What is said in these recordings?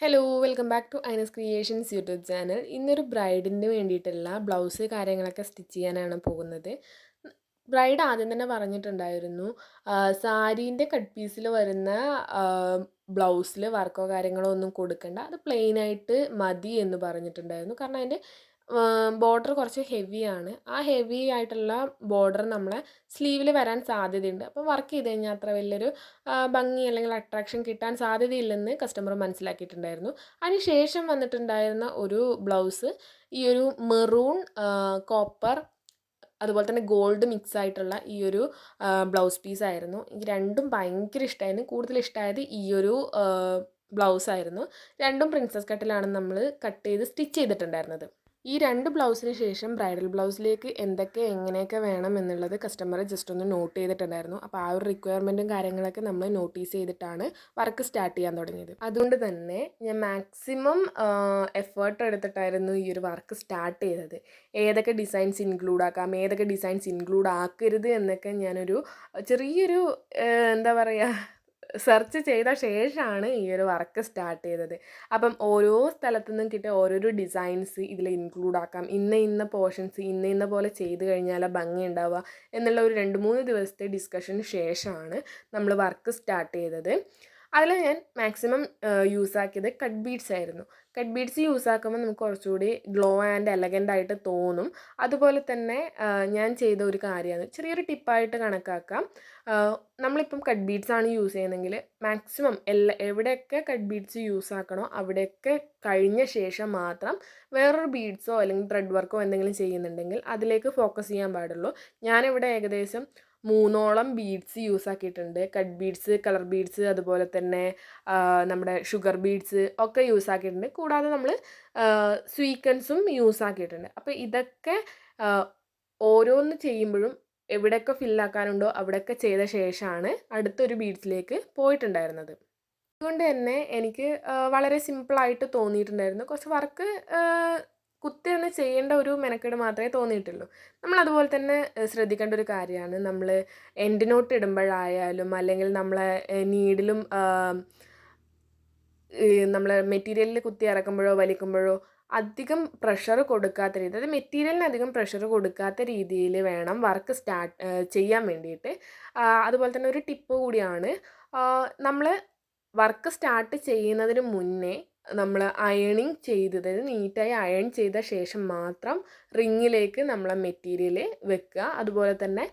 Hello welcome back to Ainas creations YouTube channel ഇന്നൊരു ബ്രൈഡിന് വേണ്ടിയിട്ടുള്ള ബ്ലൗസ് കാര്യങ്ങളൊക്കെ സ്റ്റിച്ച് ചെയ്യാനാണ് പോകുന്നത്. ബ്രൈഡ് ആദ്യം തന്നെ പറഞ്ഞിട്ടുണ്ടായിരുന്നു സാരീന്റെ കട്ട് പീസിൽ വരുന്ന ബ്ലൗസിൽ വർക്കോ കാര്യങ്ങളോ ഒന്നും കൊടുക്കണ്ട അത് പ്ലെയിനായിട്ട് മതി എന്ന് പറഞ്ഞിട്ടുണ്ടായിരുന്നു. കാരണം അതിന്റെ ബോർഡർ കുറച്ച് ഹെവിയാണ് ആ ഹെവി ആയിട്ടുള്ള ബോർഡർ നമ്മളെ സ്ലീവിൽ വരാൻ സാധ്യതയുണ്ട്. അപ്പോൾ വർക്ക് ചെയ്ത് കഴിഞ്ഞാൽ അത്ര വലിയൊരു ഭംഗി അല്ലെങ്കിൽ അട്രാക്ഷൻ കിട്ടാൻ സാധ്യതയില്ലെന്ന് കസ്റ്റമർ മനസ്സിലാക്കിയിട്ടുണ്ടായിരുന്നു. അതിന് ശേഷം വന്നിട്ടുണ്ടായിരുന്ന ഒരു ബ്ലൗസ് ഈ ഒരു മെറൂൺ കോപ്പർ അതുപോലെ തന്നെ ഗോൾഡ് മിക്സ് ആയിട്ടുള്ള ഈ ഒരു ബ്ലൗസ് പീസ് ആയിരുന്നു. എനിക്ക് രണ്ടും ഭയങ്കര ഇഷ്ടമായിരുന്നു കൂടുതൽ ഇഷ്ടമായത് ഈ ഒരു ബ്ലൗസ് ആയിരുന്നു. രണ്ടും പ്രിൻസസ് കട്ടിലാണ് നമ്മൾ കട്ട് ചെയ്ത് സ്റ്റിച്ച് ചെയ്തിട്ടുണ്ടായിരുന്നത്. ഈ രണ്ട് ബ്ലൗസിന് ശേഷം ബ്രൈഡൽ ബ്ലൗസിലേക്ക് എന്തൊക്കെ എങ്ങനെയൊക്കെ വേണം എന്നുള്ളത് കസ്റ്റമർ ജസ്റ്റ് ഒന്ന് നോട്ട് ചെയ്തിട്ടുണ്ടായിരുന്നു. അപ്പോൾ ആ ഒരു റിക്വയർമെന്റും കാര്യങ്ങളൊക്കെ നമ്മൾ നോട്ടീസ് ചെയ്തിട്ടാണ് വർക്ക് സ്റ്റാർട്ട് ചെയ്യാൻ തുടങ്ങിയത്. അതുകൊണ്ട് തന്നെ ഞാൻ മാക്സിമം എഫേർട്ട് എടുത്തിട്ടായിരുന്നു ഈ ഒരു വർക്ക് സ്റ്റാർട്ട് ചെയ്തത്. ഏതൊക്കെ ഡിസൈൻസ് ഇൻക്ലൂഡ് ആക്കാം ഏതൊക്കെ ഡിസൈൻസ് ഇൻക്ലൂഡ് ആക്കരുത് എന്നൊക്കെ ഞാനൊരു ചെറിയൊരു എന്താ പറയുക സെർച്ച് ചെയ്ത ശേഷമാണ് ഈ ഒരു വർക്ക് സ്റ്റാർട്ട് ചെയ്തത്. അപ്പം ഓരോ സ്ഥലത്തു നിന്നും കിട്ടിയ ഓരോരോ ഡിസൈൻസ് ഇതിൽ ഇൻക്ലൂഡ് ആക്കാം. ഇന്ന ഇന്ന പോർഷൻസ് ഇന്ന ഇന്ന പോലെ ചെയ്ത് കഴിഞ്ഞാൽ ഭംഗി ഉണ്ടാവുക എന്നുള്ള ഒരു രണ്ട് മൂന്ന് ദിവസത്തെ ഡിസ്കഷന് ശേഷമാണ് നമ്മൾ വർക്ക് സ്റ്റാർട്ട് ചെയ്തത്. അതിൽ ഞാൻ മാക്സിമം യൂസാക്കിയത് കട്ട് ബീഡ്സ് ആയിരുന്നു. കട്ട് ബീഡ്സ് യൂസാക്കുമ്പോൾ നമുക്ക് കുറച്ചുകൂടി ഗ്ലോ ആൻഡ് എലഗന്റ് ആയിട്ട് തോന്നും. അതുപോലെ തന്നെ ഞാൻ ചെയ്ത ഒരു കാര്യമാണ് ചെറിയൊരു ടിപ്പായിട്ട് കണക്കാക്കാം. നമ്മളിപ്പം കട്ട് ബീഡ്സ് ആണ് യൂസ് ചെയ്യുന്നതെങ്കിൽ മാക്സിമം എല്ലാ എവിടെയൊക്കെ കട്ട് ബീഡ്സ് യൂസ് ആക്കണോ അവിടെയൊക്കെ കഴിഞ്ഞ ശേഷം മാത്രം വേറൊരു ബീഡ്സോ അല്ലെങ്കിൽ ത്രെഡ് വർക്കോ എന്തെങ്കിലും ചെയ്യുന്നുണ്ടെങ്കിൽ അതിലേക്ക് ഫോക്കസ് ചെയ്യാൻ പാടുള്ളൂ. ഞാനിവിടെ ഏകദേശം മൂന്നോളം ബീഡ്സ് യൂസ് ആക്കിയിട്ടുണ്ട്. കട്ട് ബീഡ്സ് കളർ ബീഡ്സ് അതുപോലെ തന്നെ നമ്മുടെ ഷുഗർ ബീഡ്സ് ഒക്കെ യൂസ് ആക്കിയിട്ടുണ്ട്. കൂടാതെ നമ്മൾ സ്വീക്കൻസും യൂസ് ആക്കിയിട്ടുണ്ട്. അപ്പോൾ ഇതൊക്കെ ഓരോന്ന് ചെയ്യുമ്പോഴും എവിടെയൊക്കെ ഫില്ലാക്കാനുണ്ടോ അവിടെയൊക്കെ ചെയ്ത ശേഷമാണ് അടുത്തൊരു ബീഡ്സിലേക്ക് പോയിട്ടുണ്ടായിരുന്നത്. അതുകൊണ്ട് തന്നെ എനിക്ക് വളരെ സിമ്പിളായിട്ട് തോന്നിയിട്ടുണ്ടായിരുന്നു. കുറച്ച് വർക്ക് കുത്തി നിന്ന് ചെയ്യേണ്ട ഒരു മെനക്കേട് മാത്രമേ തോന്നിയിട്ടുള്ളൂ. നമ്മൾ അതുപോലെ തന്നെ ശ്രദ്ധിക്കേണ്ട ഒരു കാര്യമാണ്. നമ്മൾ എൻഡ് നോട്ട് ഇടുമ്പോഴായാലും അല്ലെങ്കിൽ നമ്മളെ നീഡിലും നമ്മളെ മെറ്റീരിയലിൽ കുത്തി ഇറക്കുമ്പോഴോ വലിക്കുമ്പോഴോ അധികം പ്രഷർ കൊടുക്കാത്ത രീതി അതായത് മെറ്റീരിയലിന് അധികം പ്രഷർ കൊടുക്കാത്ത രീതിയിൽ വേണം വർക്ക് സ്റ്റാർട്ട് ചെയ്യാൻ വേണ്ടിയിട്ട്. അതുപോലെ തന്നെ ഒരു ടിപ്പ് കൂടിയാണ് നമ്മൾ വർക്ക് സ്റ്റാർട്ട് ചെയ്യുന്നതിന് മുന്നേ നമ്മൾ അയണിങ് ചെയ്തത് നീറ്റായി അയൺ ചെയ്ത ശേഷം മാത്രം റിങ്ങിലേക്ക് നമ്മൾ മെറ്റീരിയൽ വെക്കുക. അതുപോലെ തന്നെ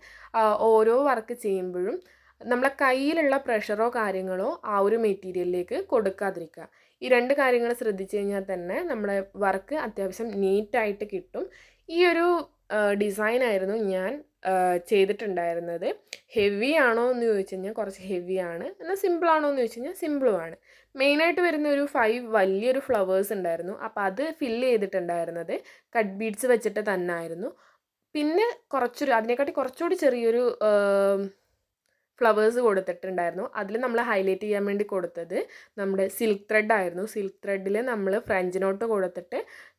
ഓരോ വർക്ക് ചെയ്യുമ്പോഴും നമ്മളെ കയ്യിലുള്ള പ്രഷറോ കാര്യങ്ങളോ ആ ഒരു മെറ്റീരിയലിലേക്ക് കൊടുക്കാതിരിക്കുക. ഈ രണ്ട് കാര്യങ്ങൾ ശ്രദ്ധിച്ചു കഴിഞ്ഞാൽ തന്നെ നമ്മുടെ വർക്ക് അത്യാവശ്യം നീറ്റായിട്ട് കിട്ടും. ഈ ഒരു ഡിസൈൻ ആയിരുന്നു ഞാൻ ചെയ്തിട്ടുണ്ടായിരുന്നത്. ഹെവി ആണോ എന്ന് ചോദിച്ചു കഴിഞ്ഞാൽ കുറച്ച് ഹെവിയാണ് എന്നാൽ സിമ്പിൾ ആണോ എന്ന് ചോദിച്ചു കഴിഞ്ഞാൽ സിമ്പിളുമാണ് മെയിനായിട്ട് വരുന്ന ഒരു ഫൈവ് വലിയൊരു ഫ്ലവേഴ്സ് ഉണ്ടായിരുന്നു. അപ്പോൾ അത് ഫില്ല് ചെയ്തിട്ടുണ്ടായിരുന്നത് കട്ട് ബീഡ്സ് വെച്ചിട്ട് തന്നെ ആയിരുന്നു പിന്നെ കുറച്ചൊരു അതിനെക്കാട്ടി കുറച്ചുകൂടി ചെറിയൊരു ഫ്ലവേഴ്സ് കൊടുത്തിട്ടുണ്ടായിരുന്നു. അതിൽ നമ്മൾ ഹൈലൈറ്റ് ചെയ്യാൻ വേണ്ടി കൊടുത്തത് നമ്മുടെ സിൽക്ക് ത്രെഡ് ആയിരുന്നു. സിൽക്ക് ത്രെഡിൽ നമ്മൾ ഫ്രഞ്ച് നോട്ട് കൊടുത്തിട്ട്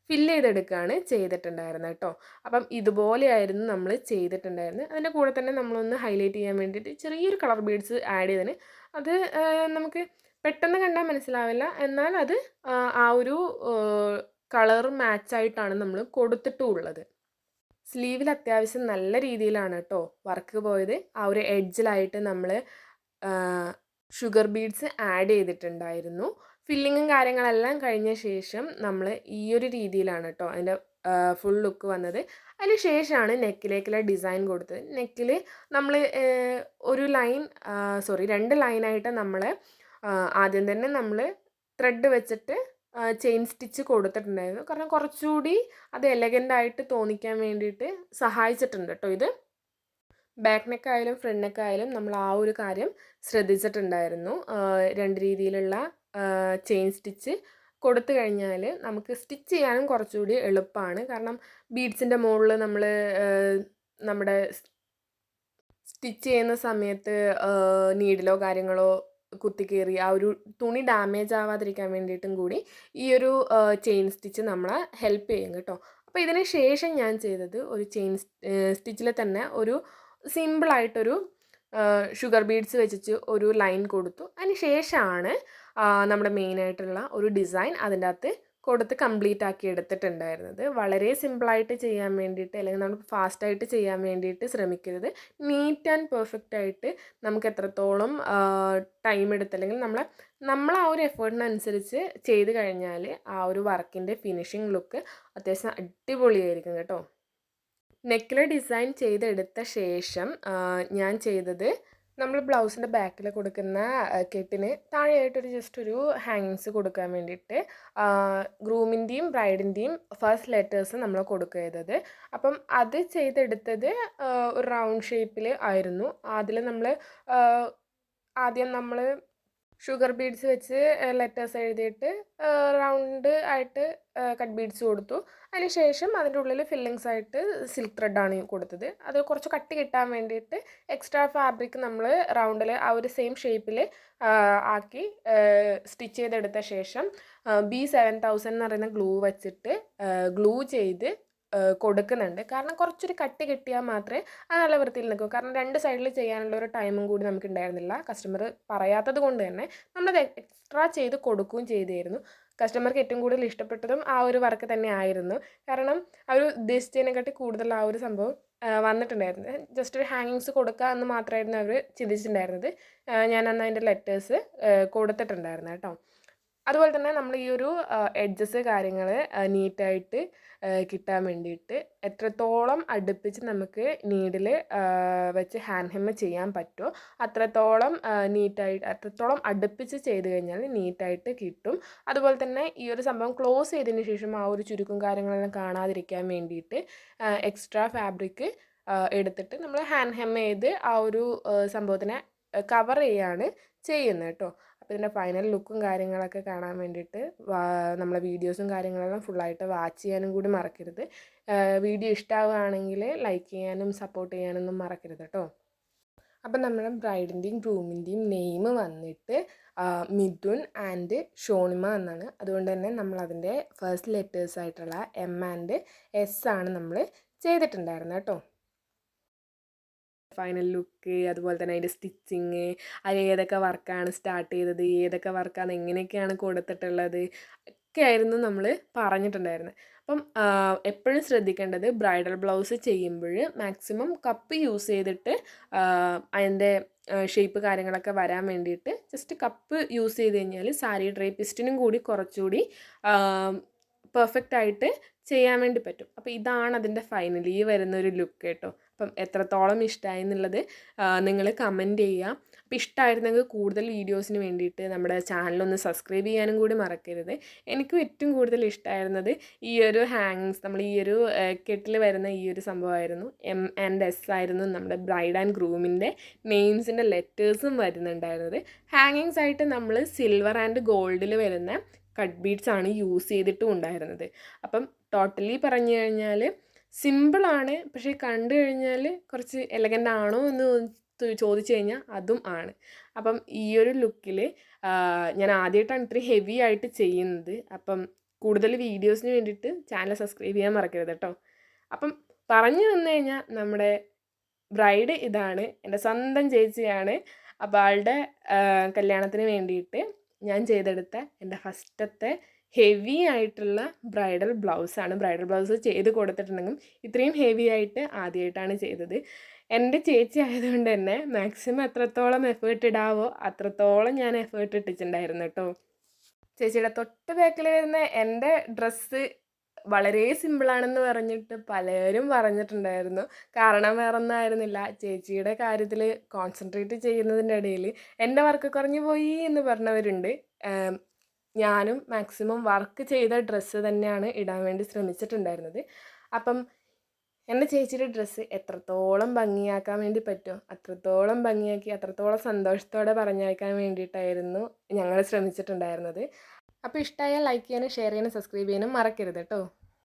ഫില്ല് ചെയ്തെടുക്കുകയാണ് ചെയ്തിട്ടുണ്ടായിരുന്നത് കേട്ടോ അപ്പം ഇതുപോലെയായിരുന്നു നമ്മൾ ചെയ്തിട്ടുണ്ടായിരുന്നത്. അതിന്റെ കൂടെ തന്നെ നമ്മളൊന്ന് ഹൈലൈറ്റ് ചെയ്യാൻ വേണ്ടിയിട്ട് ചെറിയൊരു കളർ ബീഡ്സ് ആഡ് ചെയ്തതിന്. അത് നമുക്ക് പെട്ടെന്ന് കണ്ടാൽ മനസ്സിലാവില്ല. എന്നാൽ അത് ആ ഒരു കളർ മാച്ചായിട്ടാണ് നമ്മൾ കൊടുത്തിട്ടുള്ളത്. സ്ലീവിൽ അത്യാവശ്യം നല്ല രീതിയിലാണ് കേട്ടോ വർക്ക് പോയത്. ആ ഒരു എഡ്ജിലായിട്ട് നമ്മൾ ഷുഗർ ബീഡ്സ് ആഡ് ചെയ്തിട്ടുണ്ടായിരുന്നു. ഫില്ലിങ്ങും കാര്യങ്ങളെല്ലാം കഴിഞ്ഞ ശേഷം നമ്മൾ ഈ ഒരു രീതിയിലാണ് കേട്ടോ അതിന്റെ ഫുൾ ലുക്ക് വന്നത്. അതിന് ശേഷമാണ് നെക്കിലേക്കുള്ള ഡിസൈൻ കൊടുത്തത്. നെക്കിൽ നമ്മൾ ഒരു ലൈൻ സോറി രണ്ട് ലൈനായിട്ട് നമ്മൾ ആദ്യം തന്നെ നമ്മൾ ത്രെഡ് വെച്ചിട്ട് ചെയിൻ സ്റ്റിച്ച് കൊടുത്തിട്ടുണ്ടായിരുന്നു. കാരണം കുറച്ചുകൂടി അത് എലഗന്റ് തോന്നിക്കാൻ വേണ്ടിയിട്ട് സഹായിച്ചിട്ടുണ്ട് കേട്ടോ ഇത്. ബാക്ക് നെക്ക് ആയാലും ഫ്രണ്ട് നെക്ക് ആയാലും നമ്മൾ ആ ഒരു കാര്യം ശ്രദ്ധിച്ചിട്ടുണ്ടായിരുന്നു. രണ്ട് രീതിയിലുള്ള ചെയിൻ സ്റ്റിച്ച് കൊടുത്തു കഴിഞ്ഞാൽ നമുക്ക് സ്റ്റിച്ച് ചെയ്യാനും കുറച്ചുകൂടി എളുപ്പമാണ് കാരണം ബീഡ്സിന്റെ മുകളിൽ നമ്മൾ നമ്മുടെ സ്റ്റിച്ച് ചെയ്യുന്ന സമയത്ത് നീഡിലോ കാര്യങ്ങളോ കുത്തിക്കയറി ആ ഒരു തുണി ഡാമേജ് ആവാതിരിക്കാൻ വേണ്ടിയിട്ടും കൂടി ഈ ഒരു ചെയിൻ സ്റ്റിച്ച് നമ്മളെ ഹെൽപ്പ് ചെയ്യും കേട്ടോ. അപ്പോൾ ഇതിന് ശേഷം ഞാൻ ചെയ്തത് ഒരു ചെയിൻ സ്റ്റിച്ചിൽ തന്നെ ഒരു സിമ്പിളായിട്ടൊരു ഷുഗർ ബീഡ്സ് വെച്ചിട്ട് ഒരു ലൈൻ കൊടുത്തു. അതിന് ശേഷമാണ് നമ്മുടെ മെയിനായിട്ടുള്ള ഒരു ഡിസൈൻ അതിന്റെ അകത്ത് കൊടുത്ത് കംപ്ലീറ്റ് ആക്കി എടുത്തിട്ടുണ്ടായിരുന്നത്. വളരെ സിമ്പിളായിട്ട് ചെയ്യാൻ വേണ്ടിയിട്ട് അല്ലെങ്കിൽ നമ്മൾ ഫാസ്റ്റായിട്ട് ചെയ്യാൻ വേണ്ടിയിട്ട് ശ്രമിക്കരുത്. നീറ്റ് ആൻഡ് പെർഫെക്റ്റ് ആയിട്ട് നമുക്ക് എത്രത്തോളം ടൈം എടുത്ത് അല്ലെങ്കിൽ നമ്മളെ നമ്മൾ ആ ഒരു എഫേർട്ടിനനുസരിച്ച് ചെയ്ത് കഴിഞ്ഞാൽ ആ ഒരു വർക്കിന്റെ ഫിനിഷിംഗ് ലുക്ക് അത്യാവശ്യം അടിപൊളിയായിരിക്കും കേട്ടോ. നെക്കിലെ ഡിസൈൻ ചെയ്തെടുത്ത ശേഷം ഞാൻ ചെയ്തത് നമ്മൾ ബ്ലൗസിന്റെ ബാക്കിൽ കൊടുക്കുന്ന കെട്ടിന് താഴെയായിട്ടൊരു ജസ്റ്റ് ഒരു ഹാങ്ങിങ്സ് കൊടുക്കാൻ വേണ്ടിയിട്ട് ഗ്രൂമിന്റെയും ബ്രൈഡിന്റെയും ഫസ്റ്റ് ലെറ്റേഴ്സ് നമ്മൾ കൊടുക്കുക ചെയ്തത്. അപ്പം അത് ചെയ്തെടുത്തത് ഒരു റൗണ്ട് ഷേപ്പിൽ ആയിരുന്നു. അതിൽ നമ്മൾ ആദ്യം നമ്മൾ ഷുഗർ ബീഡ്സ് വെച്ച് ലെറ്റേഴ്സ് എഴുതിയിട്ട് റൗണ്ട് ആയിട്ട് കട്ട് ബീഡ്സ് കൊടുത്തു. അതിന് ശേഷം അതിന്റെ ഉള്ളിൽ ഫില്ലിങ്സ് ആയിട്ട് സിൽക്ക് ത്രെഡാണ് കൊടുത്തത്. അത് കുറച്ച് കട്ടി കിട്ടാൻ വേണ്ടിയിട്ട് എക്സ്ട്രാ ഫാബ്രിക് നമ്മൾ റൗണ്ടിൽ ആ ഒരു സെയിം ഷേപ്പിൽ ആക്കി സ്റ്റിച്ച് ചെയ്തെടുത്ത ശേഷം ബി സെവൻ തൗസൻഡ് എന്ന് പറയുന്ന ഗ്ലൂ വെച്ചിട്ട് ഗ്ലൂ ചെയ്ത് കൊടുക്കുന്നുണ്ട്. കാരണം കുറച്ചൊരു കട്ടി കിട്ടിയാൽ മാത്രമേ അത് നല്ല വൃത്തിയിൽ നിൽക്കൂ. കാരണം രണ്ട് സൈഡിൽ ചെയ്യാനുള്ള ഒരു ടൈമും കൂടി നമുക്ക് ഉണ്ടായിരുന്നില്ല കസ്റ്റമർ പറയാത്തത് കൊണ്ട് തന്നെ നമ്മളത് എക്സ്ട്രാ ചെയ്ത് കൊടുക്കുകയും ചെയ്തിരുന്നു കസ്റ്റമർക്ക് ഏറ്റവും കൂടുതൽ ഇഷ്ടപ്പെട്ടതും ആ ഒരു വർക്ക് തന്നെ ആയിരുന്നു. കാരണം ആ അവർ ഉദ്ദേശിച്ചതിനെക്കാട്ടി കൂടുതൽ ആ ഒരു സംഭവം വന്നിട്ടുണ്ടായിരുന്നു ജസ്റ്റ് ഒരു ഹാങ്ങിങ്സ് കൊടുക്കുക എന്ന് മാത്രമായിരുന്നു അവർ ചിന്തിച്ചിട്ടുണ്ടായിരുന്നത്. ഞാൻ അന്ന് അതിന്റെ ലെറ്റേഴ്സ് കൊടുത്തിട്ടുണ്ടായിരുന്നു കേട്ടോ. അതുപോലെ തന്നെ നമ്മൾ ഈ ഒരു എഡ്ജസ് കാര്യങ്ങൾ നീറ്റായിട്ട് കിട്ടാൻ വേണ്ടിയിട്ട് എത്രത്തോളം അടുപ്പിച്ച് നമുക്ക് നീഡിൽ വെച്ച് ഹാൻഡ് ഹെമ്മ് ചെയ്യാൻ പറ്റുമോ അത്രത്തോളം നീറ്റായിട്ട് അത്രത്തോളം അടുപ്പിച്ച് ചെയ്ത് കഴിഞ്ഞാൽ നീറ്റായിട്ട് കിട്ടും. അതുപോലെ തന്നെ ഈ ഒരു സംഭവം ക്ലോസ് ചെയ്തതിന് ശേഷം ആ ഒരു ചുരുക്കും കാര്യങ്ങളെല്ലാം കാണാതിരിക്കാൻ വേണ്ടിയിട്ട് എക്സ്ട്രാ ഫാബ്രിക് എടുത്തിട്ട് നമ്മൾ ഹാൻഡ് ഹെമ്മ് ചെയ്ത് ആ ഒരു സംഭവത്തിനെ കവർ ചെയ്യാണ് ചെയ്യുന്നത് കേട്ടോ. അപ്പോൾ ഇതിന്റെ ഫൈനൽ ലുക്കും കാര്യങ്ങളൊക്കെ കാണാൻ വേണ്ടിയിട്ട് നമ്മളെ വീഡിയോസും കാര്യങ്ങളെല്ലാം ഫുള്ളായിട്ട് വാച്ച് ചെയ്യാനും കൂടി മറക്കരുത്. വീഡിയോ ഇഷ്ടമാവുകയാണെങ്കിൽ ലൈക്ക് ചെയ്യാനും സപ്പോർട്ട് ചെയ്യാനൊന്നും മറക്കരുത് കേട്ടോ. അപ്പം നമ്മുടെ ബ്രൈഡിന്റെയും ഗ്രൂമിന്റെയും നെയിം വന്നിട്ട് മിഥുൻ ആൻഡ് ഷോണിമ എന്നാണ്. അതുകൊണ്ട് തന്നെ നമ്മൾ അതിന്റെ ഫസ്റ്റ് ലെറ്റേഴ്സ് ആയിട്ടുള്ള എം ആൻഡ് എസ് ആണ് നമ്മൾ ചെയ്തിട്ടുണ്ടായിരുന്നത് കേട്ടോ. ഫൈനൽ ലുക്ക് അതുപോലെ തന്നെ അതിന്റെ സ്റ്റിച്ചിങ് അത് ഏതൊക്കെ വർക്കാണ് സ്റ്റാർട്ട് ചെയ്തത് ഏതൊക്കെ വർക്കാണ് എങ്ങനെയൊക്കെയാണ് കൊടുത്തിട്ടുള്ളത് ഒക്കെ ആയിരുന്നു നമ്മൾ പറഞ്ഞിട്ടുണ്ടായിരുന്നത് അപ്പം എപ്പോഴും ശ്രദ്ധിക്കേണ്ടത് ബ്രൈഡൽ ബ്ലൗസ് ചെയ്യുമ്പോൾ മാക്സിമം കപ്പ് യൂസ് ചെയ്തിട്ട് അതിന്റെ ഷേപ്പ് കാര്യങ്ങളൊക്കെ വരാൻ വേണ്ടിയിട്ട് ജസ്റ്റ് കപ്പ് യൂസ് ചെയ്ത് കഴിഞ്ഞാൽ സാരി ഡ്രേപ്പിസ്റ്റിനും കൂടി കുറച്ചുകൂടി പെർഫെക്റ്റ് ആയിട്ട് ചെയ്യാൻ വേണ്ടി പറ്റും. അപ്പോൾ ഇതാണ് അതിന്റെ ഫൈനലി വരുന്ന ഒരു ലുക്ക് കേട്ടോ. അപ്പം എത്രത്തോളം ഇഷ്ടമായി എന്നുള്ളത് നിങ്ങൾ കമന്റ് ചെയ്യുക. അപ്പോൾ ഇഷ്ടമായിരുന്നെങ്കിൽ കൂടുതൽ വീഡിയോസിന് വേണ്ടിയിട്ട് നമ്മുടെ ചാനലൊന്ന് സബ്സ്ക്രൈബ് ചെയ്യാനും കൂടി മറക്കരുത്. എനിക്കും ഏറ്റവും കൂടുതൽ ഇഷ്ടമായിരുന്നത് ഈ ഒരു ഹാങ്സ് നമ്മൾ ഈ ഒരു കെട്ടിൽ വരുന്ന ഈ ഒരു സംഭവമായിരുന്നു. എം ആൻഡ് എസ് ആയിരുന്നു നമ്മുടെ ബ്രൈഡ് ആൻഡ് ഗ്രൂമിന്റെ നെയിംസിന്റെ ലെറ്റേഴ്സും വരുന്നുണ്ടായിരുന്നത്. ഹാങ്ങിങ്സ് ആയിട്ട് നമ്മൾ സിൽവർ ആൻഡ് ഗോൾഡിൽ വരുന്ന കട്ട് ബീഡ്സ് ആണ് യൂസ് ചെയ്തിട്ടും ഉണ്ടായിരുന്നത്. അപ്പം ടോട്ടലി പറഞ്ഞു കഴിഞ്ഞാൽ സിമ്പിളാണ്. പക്ഷേ കണ്ടു കഴിഞ്ഞാൽ കുറച്ച് എലഗന്റ് ആണോ എന്ന് ചോദിച്ചു കഴിഞ്ഞാൽ അതും ആണ്. അപ്പം ഈ ഒരു ലുക്കിൽ ഞാൻ ആദ്യമായിട്ടാണ് ഇത്രയും ഹെവി ആയിട്ട് ചെയ്യുന്നത്. അപ്പം കൂടുതൽ വീഡിയോസിന് വേണ്ടിയിട്ട് ചാനൽ സബ്സ്ക്രൈബ് ചെയ്യാൻ മറക്കരുത് കേട്ടോ അപ്പം പറഞ്ഞു വന്നു കഴിഞ്ഞാൽ നമ്മുടെ ബ്രൈഡ് ഇതാണ് എന്റെ സ്വന്തം ചേച്ചിയാണ്. അപ്പോൾ ആളുടെ കല്യാണത്തിന് വേണ്ടിയിട്ട് ഞാൻ ചെയ്തെടുത്ത എന്റെ ഫസ്റ്റത്തെ ഹെവി ആയിട്ടുള്ള ബ്രൈഡൽ ബ്ലൗസാണ് ബ്രൈഡൽ ബ്ലൗസ് ചെയ്ത് കൊടുത്തിട്ടുണ്ടെങ്കിലും ഇത്രയും ഹെവി ആയിട്ട് ആദ്യമായിട്ടാണ് ചെയ്തത്. എന്റെ ചേച്ചി ആയതുകൊണ്ട് തന്നെ മാക്സിമം എത്രത്തോളം എഫേർട്ട് ഇടാവോ അത്രത്തോളം ഞാൻ എഫേർട്ട് ഇട്ടിട്ടുണ്ടായിരുന്നു കേട്ടോ. ചേച്ചിയുടെ തൊട്ട് ബാക്കിൽ വരുന്ന എന്റെ ഡ്രസ്സ് വളരെ സിമ്പിളാണെന്ന് പറഞ്ഞിട്ട് പലരും പറഞ്ഞിട്ടുണ്ടായിരുന്നു. കാരണം വേറെ ഒന്നും ആയിരുന്നില്ല. ചേച്ചിയുടെ കാര്യത്തിൽ കോൺസെൻട്രേറ്റ് ചെയ്യുന്നതിന്റെ ഇടയിൽ എന്റെ വർക്ക് കുറഞ്ഞു പോയി എന്ന് പറഞ്ഞവരുണ്ട്. ഞാനും മാക്സിമം വർക്ക് ചെയ്ത ഡ്രസ്സ് തന്നെയാണ് ഇടാൻ വേണ്ടി ശ്രമിച്ചിട്ടുണ്ടായിരുന്നത്. അപ്പം എന്റെ ചേച്ചിയുടെ ഡ്രസ്സ് എത്രത്തോളം ഭംഗിയാക്കാൻ വേണ്ടി പറ്റുമോ അത്രത്തോളം ഭംഗിയാക്കി അത്രത്തോളം സന്തോഷത്തോടെ പറഞ്ഞയക്കാൻ വേണ്ടിയിട്ടായിരുന്നു ഞങ്ങൾ ശ്രമിച്ചിട്ടുണ്ടായിരുന്നത്. അപ്പോൾ ഇഷ്ടമായാൽ ലൈക്ക് ചെയ്യാനും ഷെയർ ചെയ്യാനും സബ്സ്ക്രൈബ് ചെയ്യാനും മറക്കരുത് കേട്ടോ